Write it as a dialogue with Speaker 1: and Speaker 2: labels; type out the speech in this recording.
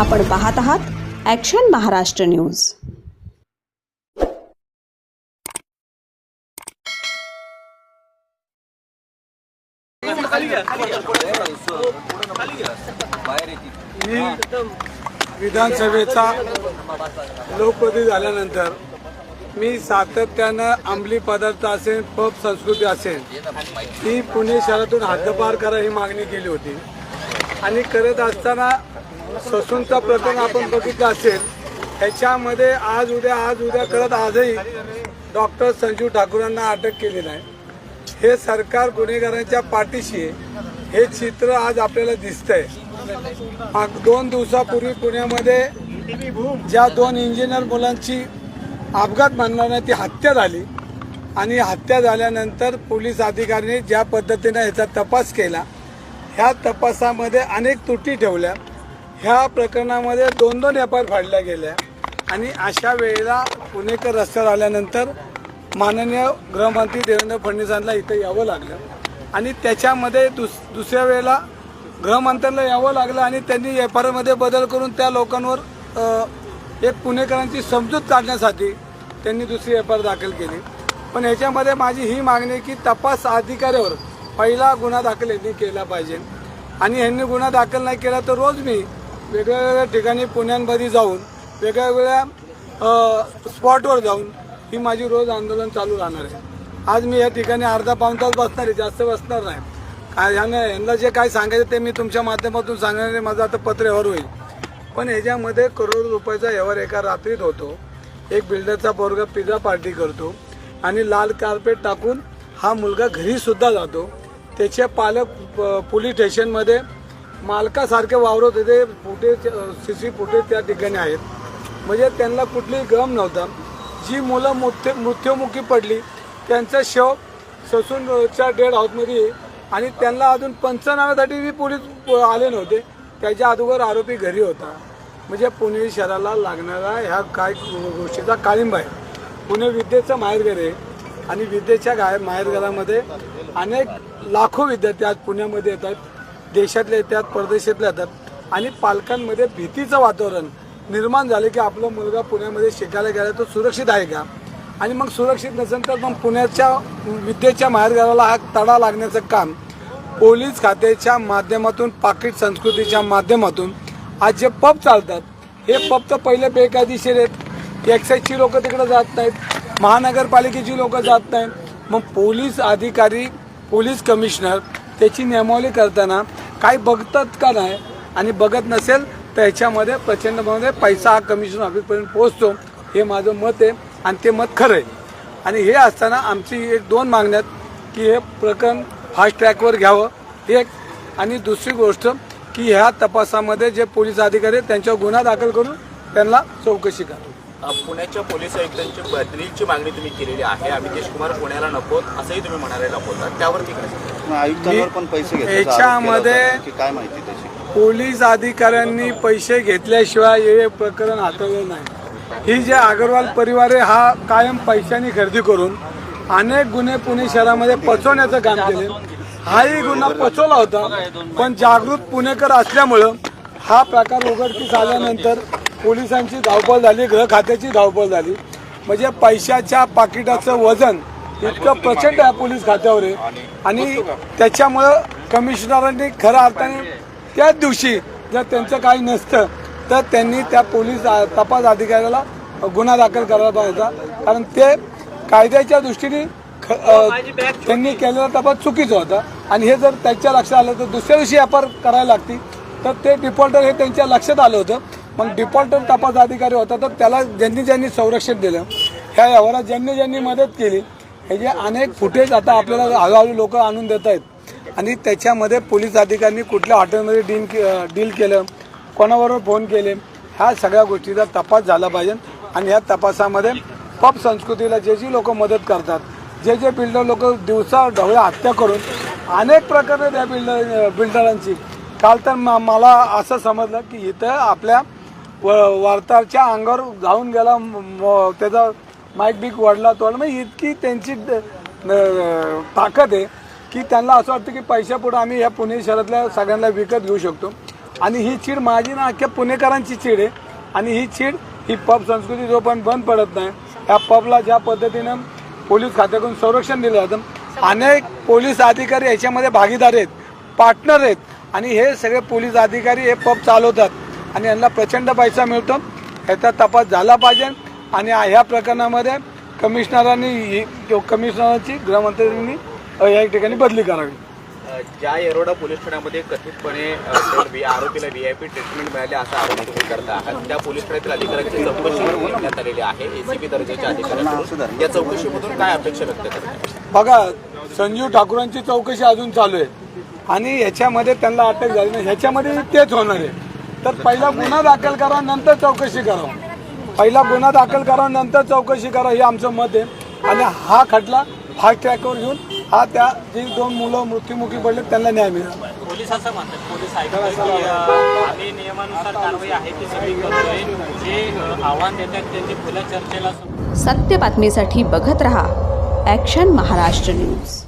Speaker 1: आपण पाहत आहात ॲक्शन महाराष्ट्र न्यूज
Speaker 2: मी विधानसभेचा लोकप्रतिनिधी झाल्यानंतर मी सातत्यानं अंमली पदार्थ असेल पब संस्कृती असेल ही पुणे शहरातून हद्दपार करा ही मागणी केली होती. आणि करत असताना ससूनचा प्रकरण आपण बघितलं असेल ह्याच्यामध्ये आज उद्या आज उद्या करत आजही डॉक्टर संजीव ठाकूरांना अटक केलेली आहे. हे सरकार गुन्हेगारांच्या पाठीशी आहे. हे चित्र आज आपल्याला दिसतंय. दोन दिवसापूर्वी पुण्यामध्ये ज्या दोन इंजिनियर मुलांची अपघात मानणाऱ्या ती हत्या झाली आणि हत्या झाल्यानंतर पोलीस अधिकाऱ्यांनी ज्या पद्धतीनं ह्याचा तपास केला ह्या तपासामध्ये अनेक त्रुटी ठेवल्या. ह्या प्रकरणामध्ये दोन दोन एफ आय फाडल्या गेल्या. आणि अशा वेळेला पुणेकर रस्त्यावर आल्यानंतर माननीय गृहमंत्री देवेंद्र फडणवीसांना इथं यावं लागलं. आणि त्याच्यामध्ये दुस दुसऱ्या वेळेला गृहमंत्र्यांना यावं लागलं आणि त्यांनी एफ आरमध्ये बदल करून त्या लोकांवर एक पुणेकरांची समजूत काढण्यासाठी त्यांनी दुसरी एफ आर दाखल केली. पण ह्याच्यामध्ये माझी ही मागणी आहे की तपास अधिकाऱ्यावर पहिला गुन्हा दाखल यांनी केला पाहिजे. आणि यांनी गुन्हा दाखल नाही केला तर रोज मी वेगळ्या वेगळ्या ठिकाणी पुण्यांमध्ये जाऊन वेगळ्या वेगळ्या स्पॉटवर जाऊन ही माझी रोज आंदोलन चालू राहणार आहे. आज मी या ठिकाणी अर्धा पाऊण तास बसणार आहे जास्त बसणार नाही. काय ह्यानं यांना जे काय सांगायचं ते मी तुमच्या माध्यमातून सांगणार आहे माझं आता पत्र व्यवहार होईल. पण ह्याच्यामध्ये करोड रुपयाचा व्यवहार एका रात्रीत होतो. एक बिल्डरचा पोरगा पिझ्झा पार्टी करतो आणि लाल कार्पेट टाकून हा मुलगा घरीसुद्धा जातो. त्याचे पालक प- पोलीस स्टेशनमध्ये मालकासारखे वावरत होते. फुटेज सी सी फुटेज त्या ठिकाणी आहेत. म्हणजे त्यांना कुठलीही गम नव्हता. जी मुलं मृत्यू मृत्युमुखी पडली त्यांचं शव ससूनच्या डेड हाऊसमध्ये आणि त्यांना अजून पंचनाम्यासाठी बी पोलीस आले नव्हते. त्याच्या अगोदर आरोपी घरी होता. म्हणजे पुणे शहराला लागणारा ह्या काय गोष्टीचा काळिंब आहे. पुणे विद्येचं माहेरघर आहे. आणि विद्येच्या गाय माहेरघरामध्ये अनेक लाखो विद्यार्थी आज पुण्यामध्ये येतात. देशातल्या येतात परदेशातले येतात आणि पालकांमध्ये भीतीचं वातावरण. निर्माण झालं की आपला मुलगा पुण्यामध्ये शिकायला गेला तो सुरक्षित आहे का? आणि मग सुरक्षित नसेल तर मग पुण्याच्या विद्येच्या माहेरघराला हा तडा लागण्याचं काम पोलीस खात्याच्या माध्यमातून पाकिट संस्कृतीच्या माध्यमातून आज जे पब चालतात हे पब तर पहिले बेकायदेशीर आहेत. एक्साईजची लोक तिकडे जात नाहीत. महानगरपालिकेची लोक जात नाहीत. मग पोलीस अधिकारी पोलीस कमिशनर त्याची नियमावली करताना काही बघतात का नाही आणि बघत नसेल तर ह्याच्यामध्ये प्रचंडमध्ये पैसा हा कमिशन ऑफिसपर्यंत पोहोचतो. हे माझं मत आहे आणि ते मत खरं आहे. आणि हे असताना आमची एक दोन मागण्यात की हे प्रकरण फास्ट ट्रॅकवर घ्यावं. एक. आणि दुसरी गोष्ट की ह्या तपासामध्ये जे पोलीस अधिकारी आहेत त्यांच्यावर गुन्हा दाखल करून त्यांना चौकशी करावी
Speaker 3: पुण्याच्या पोलीस आयुक्तांची बदलीची मागणी तुम्ही केलेली आहे. अमितेश कुमार पुण्याला नकोत असंही तुम्ही त्यावरती काय सांगाल?
Speaker 4: आयुक्तांवर पण पैसे
Speaker 2: याच्यामध्ये-
Speaker 4: काय माहिती त्याची?
Speaker 2: पोलीस अधिकाऱ्यांनी पैसे घेतल्याशिवाय हे प्रकरण हाताळलं नाही. ही जे अगरवाल परिवार आहे हा कायम पैशांनी खरेदी करून अनेक गुन्हे पुणे शहरामध्ये पचवण्याचं काम केले. हाही गुन्हा पचवला होता पण जागृत पुणेकर असल्यामुळं हा प्रकार उघडकीस आल्यानंतर पोलिसांची धावपळ झाली गृह खात्याची धावपळ झाली. म्हणजे पैशाच्या पाकिटाचं वजन इतकं प्रचंड आहे पोलीस खात्यावर आहे. आणि त्याच्यामुळं कमिशनरांनी खऱ्या अर्थाने त्याच दिवशी जर त्यांचं काही नसतं तर त्यांनी त्या पोलीस तपास अधिकाऱ्याला गुन्हा दाखल करायला पाहिजे. कारण ते कायद्याच्या दृष्टीने त्यांनी केलेला तपास चुकीचा होता. आणि हे जर त्यांच्या लक्षात आलं तर दुसऱ्या दिवशी व्यापार करायला लागती तर ते डिफॉल्टर हे त्यांच्या लक्षात आलं होतं. मग डिफॉल्टर तपास अधिकारी होता तर त्याला ज्यांनी ज्यांनी संरक्षण दिलं ह्या व्यवहारात ज्यांनी ज्यांनी मदत केली हे जे अनेक फुटेज आता आपल्याला हळूहळू लोक आणून देत आहेत. आणि त्याच्यामध्ये पोलीस अधिकाऱ्यांनी कुठल्या हॉटेलमध्ये डील के डील केलं कोणाबरोबर फोन केले ह्या सगळ्या गोष्टीचा तपास झाला पाहिजे. आणि ह्या तपासामध्ये पप संस्कृतीला जे जी लोक मदत करतात जे जे बिल्डर लोक दिवसा ढवळ्या हत्या करून अनेक प्रकारे त्या बिल्डर बिल्डरांची. काल तर मला असं समजलं की इथं आपल्या वार्ताच्या अंगावर जाऊन गेला त्याचा माईक बीक वाढला तो म्हणजे इतकी त्यांची ताकद आहे की त्यांना असं वाटतं की पैशापुढं आम्ही ह्या पुणे शहरातल्या सगळ्यांना विकत घेऊ शकतो. आणि ही चीड माझी ना अख्ख्या पुणेकरांची चीड आहे. आणि ही चीड ही पब संस्कृती जो पण बंद पडत नाही या पबला ज्या पद्धतीनं पोलीस खात्याकडून संरक्षण दिलं जातं. अनेक पोलीस अधिकारी याच्यामध्ये भागीदार आहेत पार्टनर आहेत. आणि हे सगळे पोलीस अधिकारी हे पब चालवतात. आणि यांना प्रचंड पैसा मिळतो. याचा तपास झाला पाहिजे आणि ह्या प्रकरणामध्ये कमिशनरांनी ही- कमिशनरांची गृहमंत्र्यांनी या ठिकाणी बदली करावी.
Speaker 3: ज्या येरोडा पोलीस ठाण्यामध्ये कथितपणे अ, त्या वि- आरोपीला व्हीआयपी ट्रीटमेंट मिळाली असा आरोप तुम्ही करता आहात. त्या पोलीस ठाण्यातील अधिकाऱ्यांची चौकशी नेमण्यात आलेली आहे. एसीबी दर्जाच्या अधिकाऱ्यांकडून या चौकशीमधून काय अपेक्षा व्यक्त करतात
Speaker 2: बघा संजीव ठाकूरांची चौकशी अजून चालू आहे. आणि ह्याच्यामध्ये त्यांना अटक झाली नाही. ह्याच्यामध्ये तेच होणार आहे. तर पहिला गुन्हा दाखल करा नंतर चौकशी करा. पहिला गुन्हा दाखल करा नंतर चौकशी करा हे आमचं मत आहे. आणि हा खटला फास्ट ट्रॅकवर घेऊन हा त्या जी दोन मुलं मृत्युमुखी पडले त्यांना न्याय मिळाला.
Speaker 5: पोलीस असं म्हणतात. पोलीस ऐकतात की अं, आम्ही नियमानुसार कारवाई आहे ती सगळी करतोय. जे अं, आव्हान देतात त्यांनी खुल्या चर्चेला
Speaker 1: सत्य बातमीसाठी बघत रहा. Action Maharashtra news